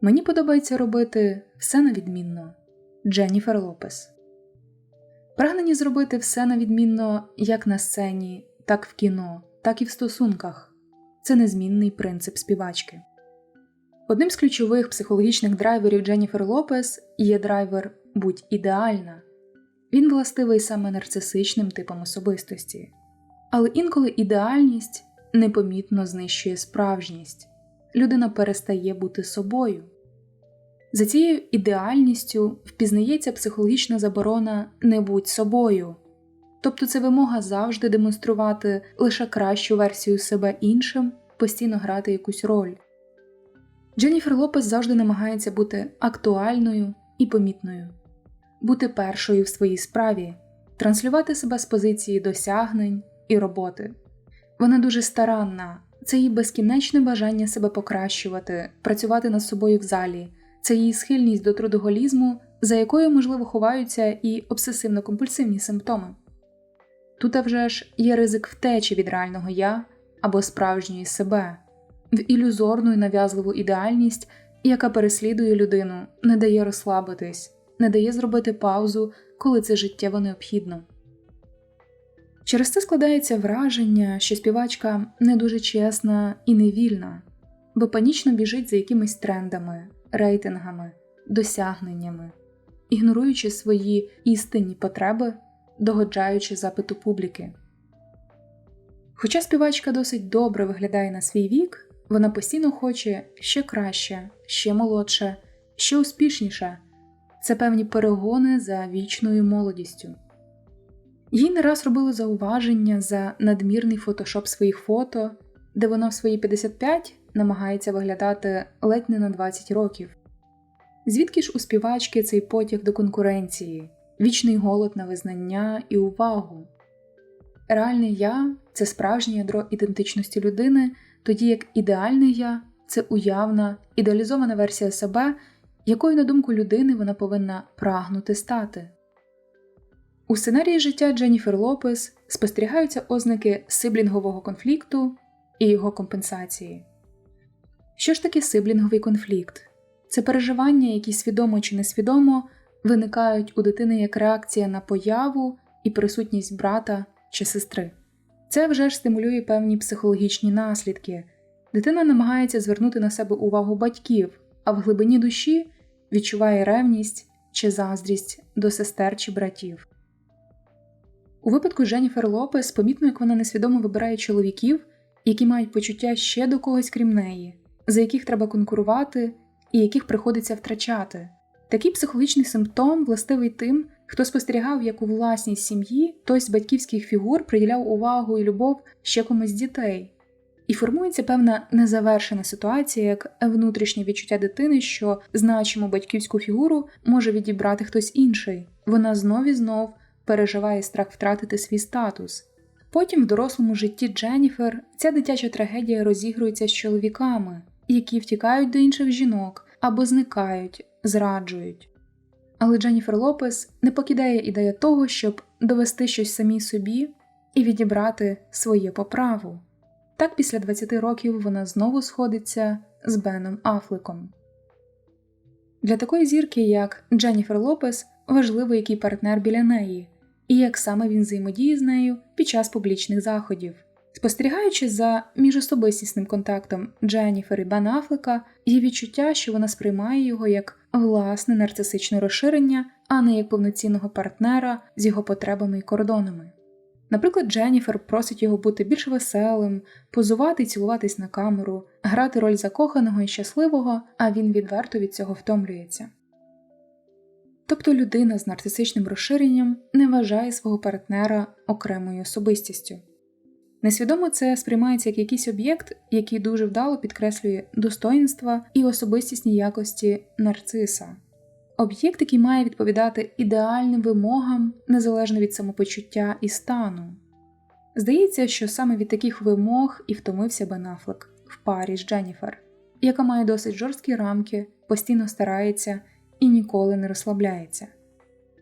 Мені подобається робити все на відмінно. Дженніфер Лопес. Прагнення зробити все на відмінно як на сцені, так в кіно, так і в стосунках це незмінний принцип співачки. Одним з ключових психологічних драйверів Дженніфер Лопес є драйвер Будь ідеальна. Він властивий саме нарцисичним типам особистості, але інколи ідеальність непомітно знищує справжність, людина перестає бути собою. За цією ідеальністю впізнається психологічна заборона не будь собою, тобто це вимога завжди демонструвати лише кращу версію себе іншим, постійно грати якусь роль. Дженніфер Лопес завжди намагається бути актуальною і помітною, бути першою в своїй справі, транслювати себе з позиції досягнень і роботи. Вона дуже старанна, це її безкінечне бажання себе покращувати, працювати над собою в залі, це її схильність до трудоголізму, за якою, можливо, ховаються і обсесивно-компульсивні симптоми. Тут а вже ж є ризик втечі від реального я або справжньої себе, в ілюзорну і нав'язливу ідеальність, яка переслідує людину, не дає розслабитись, не дає зробити паузу, коли це життєво необхідно. Через це складається враження, що співачка не дуже чесна і невільна, бо панічно біжить за якимись трендами, рейтингами, досягненнями, ігноруючи свої істинні потреби, догоджаючи запиту публіки. Хоча співачка досить добре виглядає на свій вік, вона постійно хоче ще краще, ще молодше, ще успішніше це певні перегони за вічною молодістю. Їй не раз робили зауваження за надмірний фотошоп своїх фото, де вона в свої 55 намагається виглядати ледь не на 20 років. Звідки ж у співачки цей потяг до конкуренції, вічний голод на визнання і увагу? Реальне я це справжнє ядро ідентичності людини, тоді як ідеальне я це уявна, ідеалізована версія себе, якою, на думку людини, вона повинна прагнути стати. У сценарії життя Дженніфер Лопес спостерігаються ознаки сиблінгового конфлікту і його компенсації. Що ж таке сиблінговий конфлікт? Це переживання, які свідомо чи несвідомо виникають у дитини як реакція на появу і присутність брата чи сестри. Це вже ж стимулює певні психологічні наслідки. Дитина намагається звернути на себе увагу батьків, а в глибині душі відчуває ревність чи заздрість до сестер чи братів. У випадку Дженніфер Лопес помітно, як вона несвідомо вибирає чоловіків, які мають почуття ще до когось крім неї, за яких треба конкурувати і яких приходиться втрачати. Такий психологічний симптом властивий тим, хто спостерігав, як у власній сім'ї хтось з батьківських фігур приділяв увагу і любов ще комусь з дітей. І формується певна незавершена ситуація, як внутрішнє відчуття дитини, що значиму батьківську фігуру може відібрати хтось інший. Вона знов і знов переживає страх втратити свій статус. Потім в дорослому житті Дженніфер ця дитяча трагедія розігрується з чоловіками, які втікають до інших жінок або зникають, зраджують. Але Дженніфер Лопес не покидає ідея того, щоб довести щось самій собі і відібрати своє по праву. Так після 20 років вона знову сходиться з Беном Афлеком. Для такої зірки, як Дженніфер Лопес, важливо, який партнер біля неї, і як саме він взаємодіє з нею під час публічних заходів. Спостерігаючи за міжособистісним контактом Дженніфер і Бен Афлека, є відчуття, що вона сприймає його як власне нарцисичне розширення, а не як повноцінного партнера з його потребами і кордонами. Наприклад, Дженніфер просить його бути більш веселим, позувати і цілуватись на камеру, грати роль закоханого і щасливого, а він відверто від цього втомлюється. Тобто людина з нарцисичним розширенням не вважає свого партнера окремою особистістю. Несвідомо це сприймається як якийсь об'єкт, який дуже вдало підкреслює достоїнства і особистісні якості нарциса, об'єкт, який має відповідати ідеальним вимогам незалежно від самопочуття і стану. Здається, що саме від таких вимог і втомився Бен Аффлек в парі з Дженніфер, яка має досить жорсткі рамки, постійно старається і ніколи не розслабляється.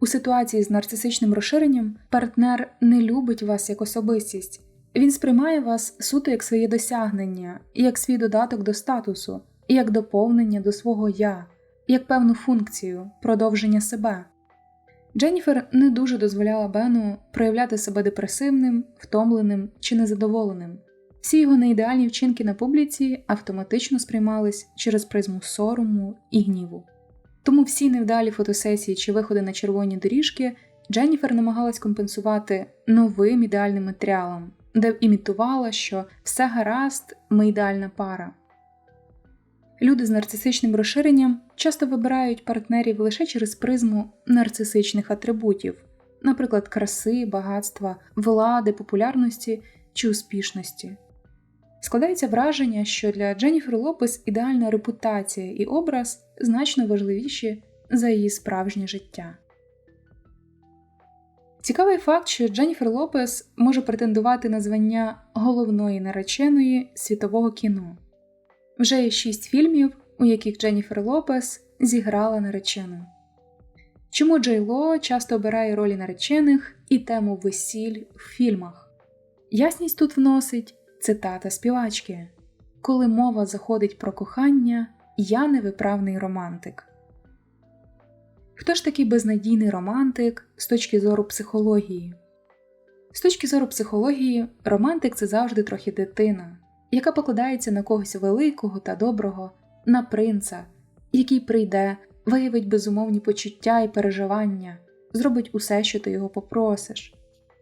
У ситуації з нарцисичним розширенням партнер не любить вас як особистість, він сприймає вас суто як своє досягнення, як свій додаток до статусу, як доповнення до свого я, як певну функцію, продовження себе. Дженніфер не дуже дозволяла Бену проявляти себе депресивним, втомленим чи незадоволеним. Всі його неідеальні вчинки на публіці автоматично сприймались через призму сорому і гніву. Тому всі невдалі фотосесії чи виходи на червоні доріжки Дженніфер намагалась компенсувати новим ідеальним матеріалом, де імітувала, що все гаразд, ми ідеальна пара. Люди з нарцисичним розширенням часто вибирають партнерів лише через призму нарцисичних атрибутів, наприклад, краси, багатства, влади, популярності чи успішності. Складається враження, що для Дженніфер Лопес ідеальна репутація і образ значно важливіші за її справжнє життя. Цікавий факт, що Дженніфер Лопес може претендувати на звання головної нареченої світового кіно. Вже є шість фільмів, у яких Дженніфер Лопес зіграла наречену. Чому Джей Ло часто обирає ролі наречених і тему весіль в фільмах? Ясність тут вносить цитата співачки Коли мова заходить про кохання, я невиправний романтик. Хто ж такий безнадійний романтик з точки зору психології? З точки зору психології, романтик це завжди трохи дитина, яка покладається на когось великого та доброго, на принца, який прийде, виявить безумовні почуття і переживання, зробить усе, що ти його попросиш.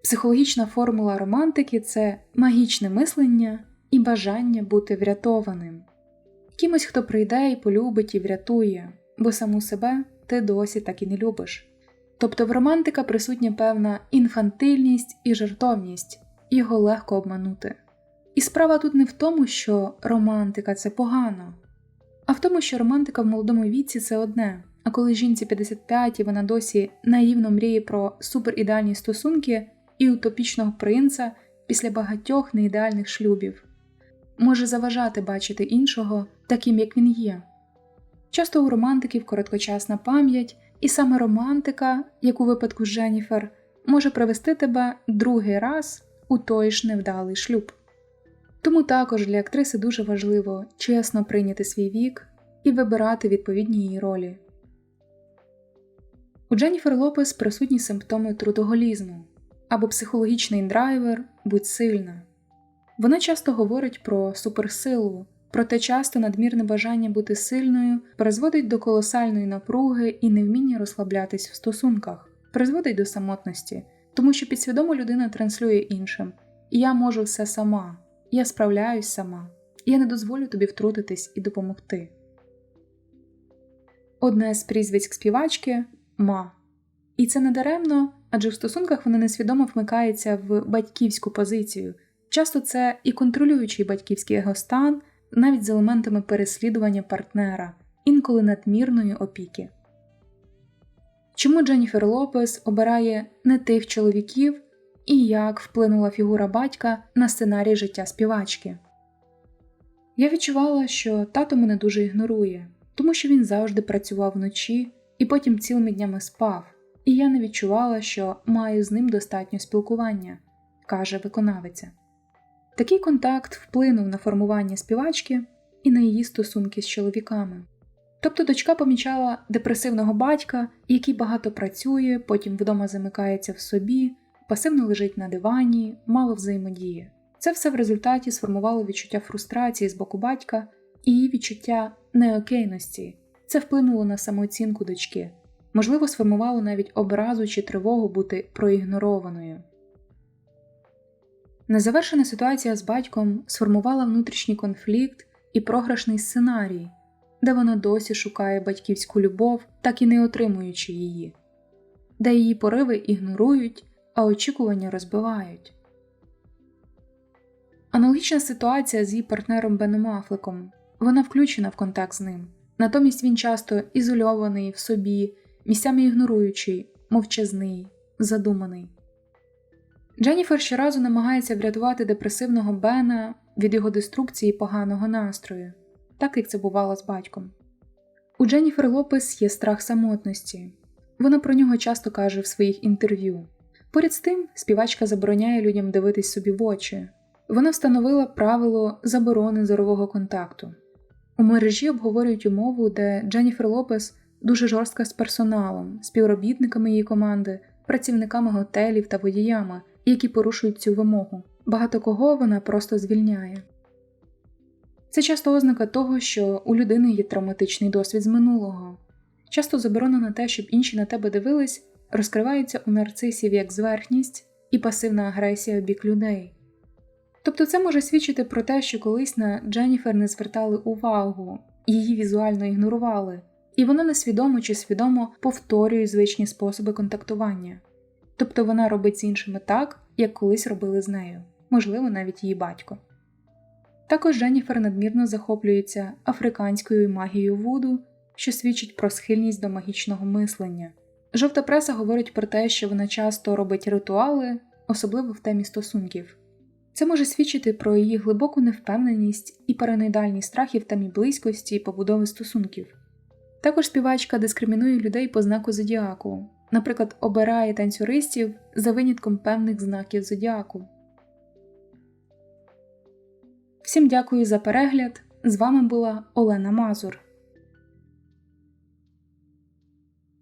Психологічна формула романтики це магічне мислення і бажання бути врятованим, кимось, хто прийде і полюбить і врятує, бо саму себе ти досі так і не любиш. Тобто в романтика присутня певна інфантильність і жартовність, його легко обманути. І справа тут не в тому, що романтика це погано, а в тому, що романтика в молодому віці це одне, а коли жінці 55 і вона досі наївно мріє про суперідеальні стосунки і утопічного принца після багатьох неідеальних шлюбів, може заважати бачити іншого таким, як він є. Часто у романтиків короткочасна пам'ять, і саме романтика, як у випадку з Дженніфер, може привести тебе другий раз у той ж невдалий шлюб. Тому також для актриси дуже важливо чесно прийняти свій вік і вибирати відповідні її ролі. У Дженніфер Лопес присутні симптоми трудоголізму або психологічний драйвер будь сильна. Вона часто говорить про суперсилу, проте часто надмірне бажання бути сильною призводить до колосальної напруги і невміння розслаблятись в стосунках, призводить до самотності, тому що підсвідомо людина транслює іншим я можу все сама, я справляюсь сама, я не дозволю тобі втрутитись і допомогти. Одне з прізвиськ співачки ма. І це не даремно, адже в стосунках вона несвідомо вмикається в батьківську позицію. Часто це і контролюючий батьківський егостан, навіть з елементами переслідування партнера, інколи надмірної опіки. Чому Дженніфер Лопес обирає не тих чоловіків і як вплинула фігура батька на сценарій життя співачки? Я відчувала, що тато мене дуже ігнорує, тому що він завжди працював вночі і потім цілими днями спав, і я не відчувала, що маю з ним достатньо спілкування, каже виконавиця. Такий контакт вплинув на формування співачки і на її стосунки з чоловіками. Тобто дочка помічала депресивного батька, який багато працює, потім вдома замикається в собі, пасивно лежить на дивані, мало взаємодіє. Це все в результаті сформувало відчуття фрустрації з боку батька і її відчуття неокейності. Це вплинуло на самооцінку дочки, можливо, сформувало навіть образу чи тривогу бути проігнорованою. Незавершена ситуація з батьком сформувала внутрішній конфлікт і програшний сценарій, де вона досі шукає батьківську любов, так і не отримуючи її, де її пориви ігнорують, а очікування розбивають. Аналогічна ситуація з її партнером Беном Афлеком. Вона включена в контакт з ним, натомість він часто ізольований в собі, місцями ігноруючий, мовчазний, задуманий. Дженніфер щоразу намагається врятувати депресивного Бена від його деструкції поганого настрою, так як це бувало з батьком. У Дженніфер Лопес є страх самотності, вона про нього часто каже в своїх інтерв'ю. Поряд з тим, співачка забороняє людям дивитись собі в очі. Вона встановила правило заборони зорового контакту. У мережі обговорюють умову, де Дженніфер Лопес дуже жорстка з персоналом, співробітниками її команди, працівниками готелів та водіями, які порушують цю вимогу. Багато кого вона просто звільняє. Це часто ознака того, що у людини є травматичний досвід з минулого. Часто заборона на те, щоб інші на тебе дивились, розкривається у нарцисів як зверхність і пасивна агресія в бік людей. Тобто це може свідчити про те, що колись на Дженніфер не звертали увагу, її візуально ігнорували, і вона несвідомо чи свідомо повторює звичні способи контактування. Тобто вона робить з іншими так, як колись робили з нею, можливо, навіть її батько. Також Дженніфер надмірно захоплюється африканською магією Вуду, що свідчить про схильність до магічного мислення. Жовта преса говорить про те, що вона часто робить ритуали, особливо в темі стосунків. Це може свідчити про її глибоку невпевненість і параноїдальні страхи в темі близькості і побудови стосунків. Також співачка дискримінує людей по знаку зодіаку, наприклад, обирає танцюристів за винятком певних знаків зодіаку. Всім дякую за перегляд. З вами була Олена Мазур.